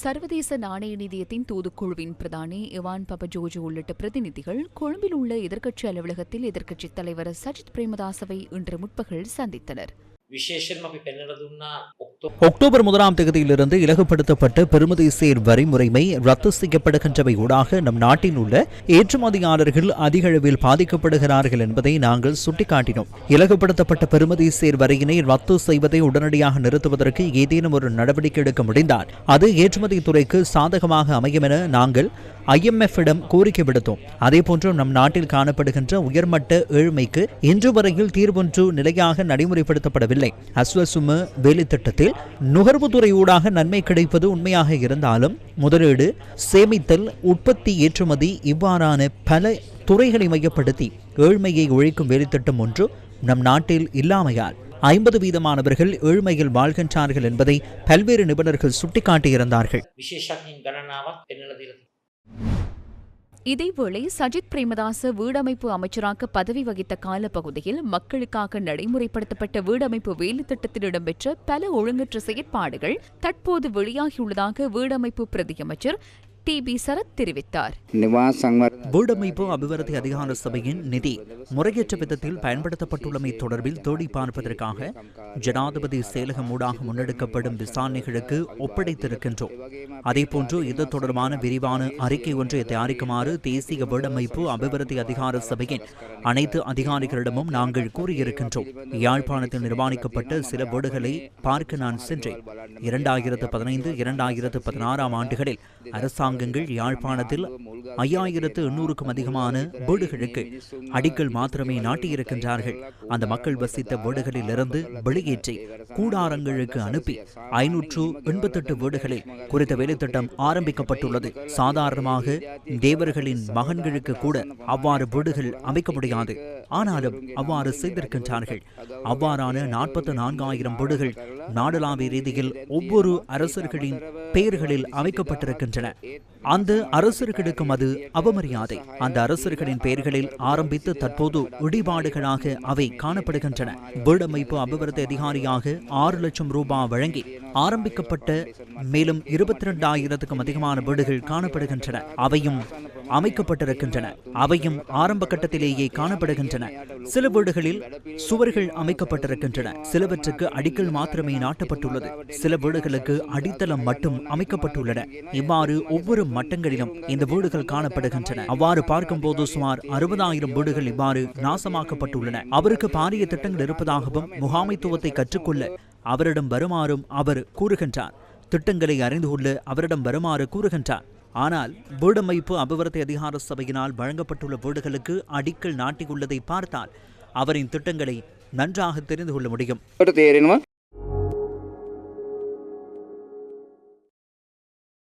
சர்வதேச நாணய நிதியத்தின் தூதுக்குழுவின் பிரதானி இவான் பபஜோஜு உள்ளிட்ட பிரதிநிதிகள் கொழும்பில் உள்ள எதிர்க்கட்சி அலுவலகத்தில் எதிர்க்கட்சித் தலைவர் சஜித் பிரேமதாசவை இன்று முற்பகல் சந்தித்தனர் විශේෂෙන්ම අපි පෙන්නට දුන්නා ඔක්තෝ அக்டோபர் முதலாம் தேதியிலிருந்து இலகுப்படுத்தப்பட்ட பெருமதி சேர் வரி முறைமை ரத்து செய்யப்படுகின்றவை ஊடாக நம் நாட்டில் உள்ள ஏற்றுமதியாளர்கள் அதிக அளவில் பாதிக்கப்படுகிறார்கள் என்பதை நாங்கள் சுட்டிக்காட்டினோம். இலகுப்படுத்தப்பட்ட பெருமதி சேர் வரியினை ரத்து செய்வதை உடனடியாக நிறுத்துவதற்கு ஏதேனும் ஒரு நடவடிக்கை எடுக்க முடிந்தால் அது ஏற்றுமதி துறைக்கு சாதகமாக அமையும் என நாங்கள் IMF இடம் கோரிக்கை விடுத்தோம். அதே போன்று நம் நாட்டில் காணப்படுகின்ற உயர்மட்ட ஏழ்மைக்கு இன்று வரையில் தீர்வொன்று நிலையாக நடைமுறைப்படுத்தப்படவில்லை. அஸ்வசும வேலை திட்டத்தில் நுகர்வுத்துறை ஊடாக நன்மை கிடைப்பது உண்மையாக இருந்தாலும் முதலீடு சேமித்தல் உற்பத்தி ஏற்றுமதி இவ்வாறான பல துறைகளை மையப்படுத்தி ஏழ்மையை ஒழிக்கும் வேலைத்திட்டம் ஒன்று நம் நாட்டில் இல்லாமையால் ஐம்பது வீதமானவர்கள் ஏழ்மையில் வாழ்கின்றார்கள் என்பதை பல்வேறு நிபுணர்கள் சுட்டிக்காட்டியிருந்தார்கள். இதேவேளை சஜித் பிரேமதாச வீடமைப்பு அமைச்சராக பதவி வகித்த காலப்பகுதியில் மக்களுக்காக நடைமுறைப்படுத்தப்பட்ட வீடமைப்பு வேலைத்திட்டத்தில் இடம்பெற்ற பல ஒழுங்கற்ற செயற்பாடுகள் தற்போது வெளியாகியுள்ளதாக வீடமைப்பு பிரதியமைச்சர் டி சரத் தெரிவித்தார். வீடமைப்பு அபிவிருத்தி அதிகார சபையின் நிதி முறையற்ற விதத்தில் பயன்படுத்தப்பட்டுள்ளமை தொடர்பில் தேடி பார்ப்பதற்காக ஜனாதிபதி செயலகம் ஊடாக முன்னெடுக்கப்படும் விசாரணைகளுக்கு ஒப்படைத்திருக்கின்றோம். அதேபோன்று இது தொடர்பான விரிவான அறிக்கை ஒன்றை தயாரிக்குமாறு தேசிய வீடமைப்பு அபிவிருத்தி அதிகார சபையின் அனைத்து அதிகாரிகளிடமும் நாங்கள் கூறியிருக்கின்றோம். யாழ்ப்பாணத்தில் நிர்மாணிக்கப்பட்ட சில வீடுகளை பார்க்க நான் சென்றேன். இரண்டாயிரத்து பதினைந்து இரண்டாயிரத்து பதினாறாம் ஆண்டுகளில் அரசாங்க அரசாங்கங்கள் யாழ்ப்பாணத்தில் ஐயாயிரத்து எண்ணூறுக்கும் அதிகமான வீடுகளுக்கு அடிக்கல் மாத்திரமே நாட்டியிருக்கின்றார்கள். அந்த மக்கள் வசித்த வீடுகளிலிருந்து வெளியேற்றி கூடாரங்களுக்கு அனுப்பி ஐநூற்று எண்பத்தெட்டு வீடுகளில் குறித்த வேலைத்திட்டம் ஆரம்பிக்கப்பட்டுள்ளது. சாதாரணமாக தேவர்களின் மகன்களுக்கு கூட அவ்வாறு வீடுகள் அமைக்க முடியாது. ஆனாலும் அவ்வாறு செய்திருக்கின்றார்கள். அவ்வாறான நாற்பத்தி நான்காயிரம் வீடுகள் நாடளாவிய ரீதியில் ஒவ்வொரு அரசர்களின் பெயர்களில் அமைக்கப்பட்டிருக்கின்றன. அந்த அரசர்களுக்கும் அது அவமரியாதை. அந்த அரசர்களின் பெயர்களில் ஆரம்பித்து தற்போது இடிபாடுகளாக அவை காணப்படுகின்றன. வீடமைப்பு அபிவிருத்தி அதிகாரியாக ஆறு லட்சம் ரூபாய் வழங்கி ஆரம்பிக்கப்பட்ட மேலும் இருபத்தி ரெண்டாயிரத்துக்கும் அதிகமான வீடுகள் காணப்படுகின்றன. அவையும் அமைக்கப்பட்டிருக்கின்றன. அவையும் ஆரம்ப கட்டத்திலேயே காணப்படுகின்றன. சில வீடுகளில் சுவர்கள் அமைக்கப்பட்டிருக்கின்றன. சிலவற்றுக்கு அடிக்கல் மாத்திரமே நாட்டப்பட்டுள்ளது. சில வீடுகளுக்கு அடித்தளம் மட்டும் அமைக்கப்பட்டுள்ளன. இவ்வாறு ஒவ்வொரு மட்டங்களிலும் இந்த வீடுகள் காணப்படுகின்றன. அவ்வாறு பார்க்கும்போது சுமார் அறுபதாயிரம் வீடுகள் இவ்வாறு நாசமாக்கப்பட்டுள்ளன. அவருக்கு பாரிய திட்டங்கள் இருப்பதாகவும் முகாமைத்துவத்தை கற்றுக்கொள்ள அவரிடம் வருமாறும் அவர் கூறுகின்றார். திட்டங்களை அறிந்து கொள்ள அவரிடம் வருமாறு கூறுகின்றார். ஆனால் வீடமைப்பு அபிவிருத்தி அதிகார சபையினால் வழங்கப்பட்டுள்ள வீடுகளுக்கு அடிக்கல் நாட்டியுள்ளதை பார்த்தால் அவரின் திட்டங்களை நன்றாக தெரிந்து கொள்ள முடியும்.